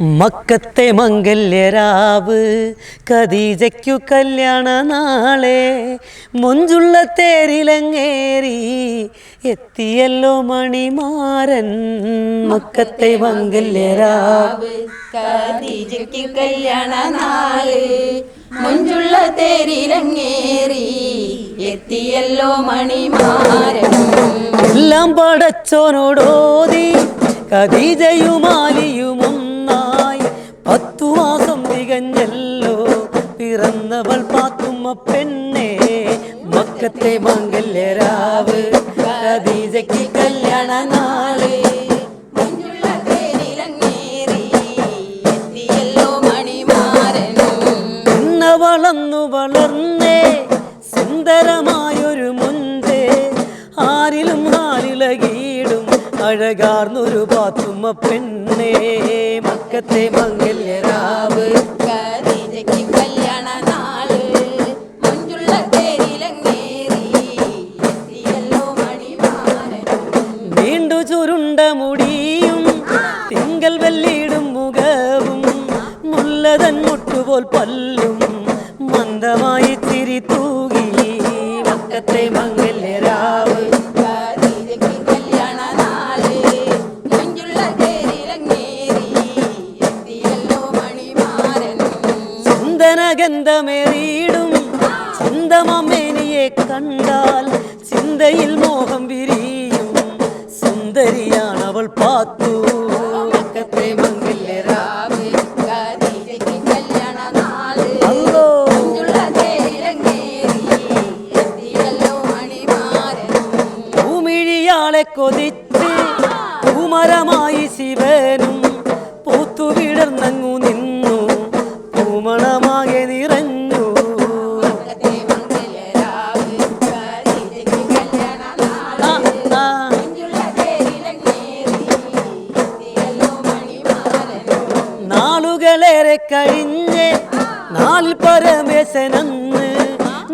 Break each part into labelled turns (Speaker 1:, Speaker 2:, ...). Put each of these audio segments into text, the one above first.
Speaker 1: മക്കത്തെ മംഗല്യരാവ് കദീജയ്ക്കു കല്യാണ നാളെ മൊഞ്ചുള്ള തേരിലങ്ങേറി എത്തിയല്ലോ മണിമാരൻ. മക്കത്തെ മംഗല്യരാവ്
Speaker 2: കദീജയ്ക്കു കല്യാണ നാളെ മുഞ്ചുള്ള തേരിലങ്ങേറി എത്തിയല്ലോ മണിമാരൻ.
Speaker 1: എല്ലാം പടച്ചോനോടോതി കദീജയുമാലിയും ഒന്നായി. പത്തു മാസം തികഞ്ഞല്ലോ. പിറന്നവൾ പാത്തുമ്മ പെണ്ണെ. മക്കത്തെ മംഗല്യരാവ്. കദീജയ്ക്ക് കല്യാണ നാൾ. വളർന്നു വളർന്നേ അഴകാർന്നൊരു പാത്തുമ്മ പെണ്ണേ മക്കത്തെ മംഗല്യരാവ്.
Speaker 2: രാവ് കല്യാണ നാൾ എത്തിയല്ലോ
Speaker 1: നീണ്ടു ചുരുണ്ട മുടിയും തിങ്കൽ വെല്ലിടും മുഖവും മുല്ലതൻ മുട്ടുപോൽ പല്ലും ചന്ദനഗന്ധമേറിയിടും ചന്തമേനിയെ കണ്ടാൽ ചിന്തയിൽ മോഹം വിരിയും. സുന്ദരിയാണ് അവൾ പാത്തു. കൊതിച്ച് കുമരമായി ശിവനും പൂത്തുവിടർന്നങ്ങു നിന്നു. അല്ലോ കഴിഞ്ഞ് നാൽ പരമേശനന്ന്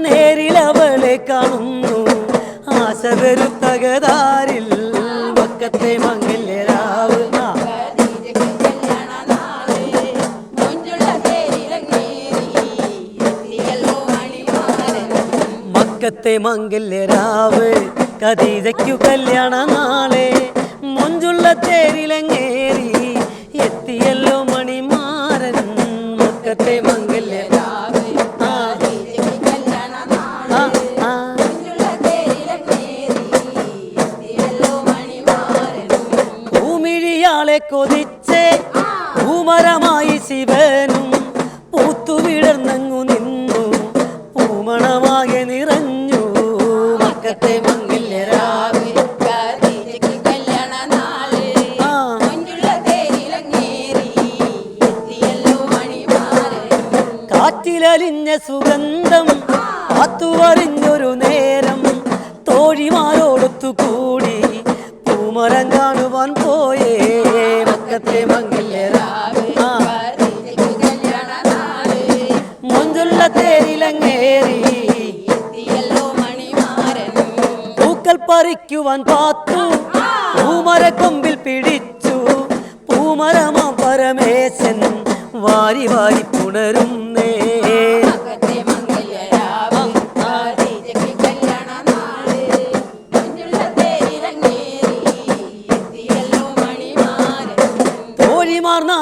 Speaker 1: നേരിൽ അവളെ കാണുന്നു ആശ വെരുത്തകതാരിൽ പക്കത്തെ മംഗല്യരാവ് മക്കത്തെ മംഗല്യരാവ് കദീജയ്ക്കു കല്യാണ നാളെ മുഞ്ചുള്ള തേരിലങ്ങേറി മക്കത്തെ മംഗല്യരാവ് സുഗന്ധം കാത്തുവറിഞ്ഞൊരു നേരം തോഴിമാരോടൊത്തു കൂടി പൂമരം കാണുവാൻ പോയേ. മക്കത്തെ
Speaker 2: നാൾ
Speaker 1: മൊഞ്ചുള്ള തേരിലങ്ങേറി പൂക്കൾ പറിക്കുവാൻ പാത്തു പൂമരക്കൊമ്പിൽ പിടിച്ചു. പൂമരമാ പരമേശൻ വാരി വാരി പുണരുന്നേ.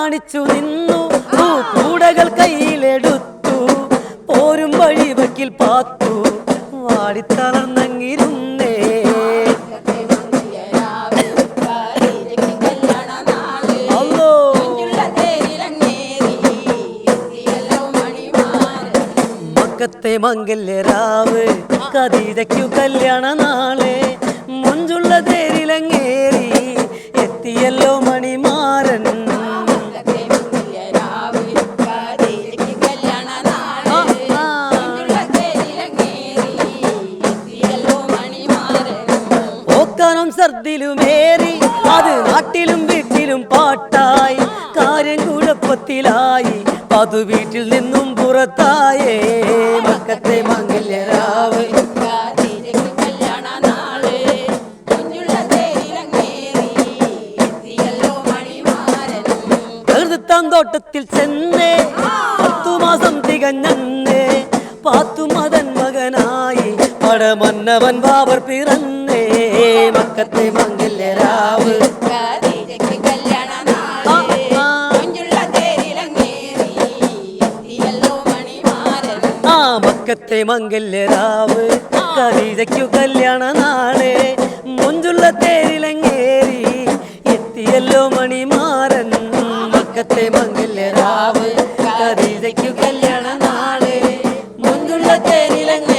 Speaker 1: നാണിച്ചു നിന്നു. കൂടകൾ കയ്യിലെടുത്തു. പോരും വഴി വക്കിൽ പാത്തു
Speaker 2: കതിരയ്ക്കു മണിമാരൻ
Speaker 1: മക്കത്തെ മംഗല്യരാവ് കതീതയ്ക്കു കല്യാണ നാളെ മുഞ്ചുള്ള തേരിലങ്ങേറി എത്തിയല്ലോ ഓക്കാനും സർദിലുമേറി അത് നാട്ടിലും വീട്ടിലും പാട്ടായി. കാര്യം കുഴപ്പത്തിലായി അത് വീട്ടിൽ നിന്നും പുറത്തായേ. മക്കത്തെ മംഗല്യരാവ്. തോട്ടത്തിൽ ചെന്നേ പത്തു മാസം തികഞ്ഞന്നേ. പാത്തുമതൻ മകനായി പടമന്നവൻ ബാബർ പിറന്നേ.
Speaker 2: മണിമാരൻ.
Speaker 1: ആ മക്കത്തെ മംഗല്യരാവ് കവിതയ്ക്കു കല്യാണ നാളെ മുഞ്ചുള്ള തേരിലങ്ങേറി എത്തിയല്ലോ മണിമാരൻ. മക്കത്തെ മംഗല്യരാവ് കവിതയ്ക്കു കല്യാണ നാളെ മുഞ്ചുള്ള തേരിലങ്ങേറി